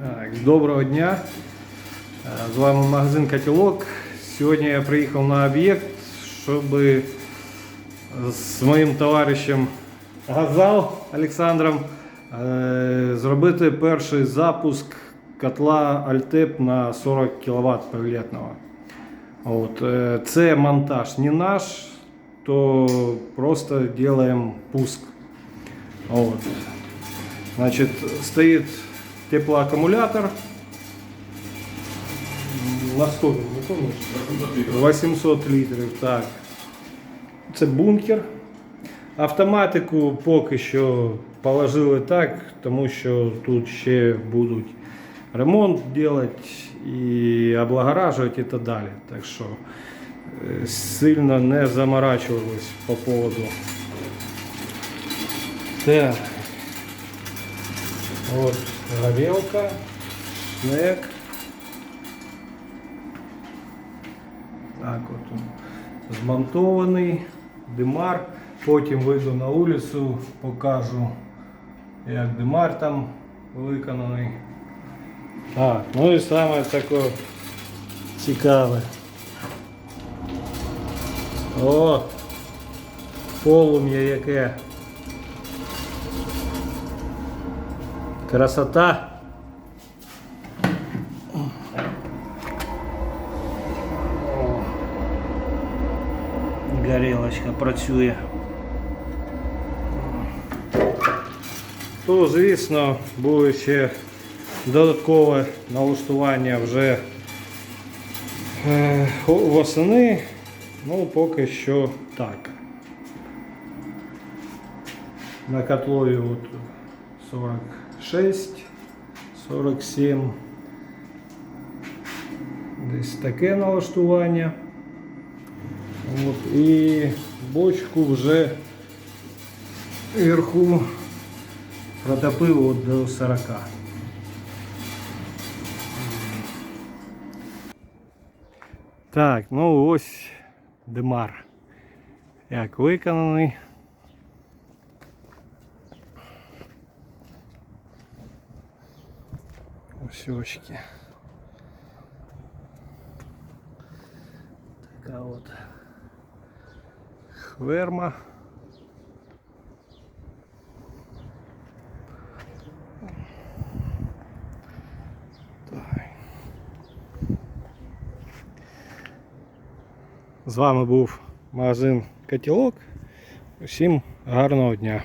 Так, Доброго дня. Е, З вами магазин Котелок. Сьогодні я приїхав на об'єкт, щоб з моїм товаришем Газал Олександром е, зробити перший запуск котла Альтеп на 40 кВт павілетного. От, е, це монтаж не наш, то просто робимо пуск. Вот. Значит, стоит теплоаккумулятор. На сколько, не помнишь? 800 літрів, так. Це бункер. Автоматику поки що положили так, тому що тут ще будуть ремонт робити і облагоражувати і так далі. Так що е, сильно не заморачувались по поводу. Так. Вот горелка, снег. Так от змонтований, димар. Потім вийду на вулицю, покажу, як димар там виконаний. Так, ну і саме таке цікаве. О! Полум'я яке. Красота. Горілочка працює. То, звісно, буде ще додаткове налаштування вже е, восени. Ну, поки що так. На котлові от 46, 47. Десь таке налаштування. От, і бочку вже вверху протопив от до 40. Так, ну ось димар. Як виконаний. Ось очки. Така от хверма. З вами був магазин Котілок. Усім гарного дня.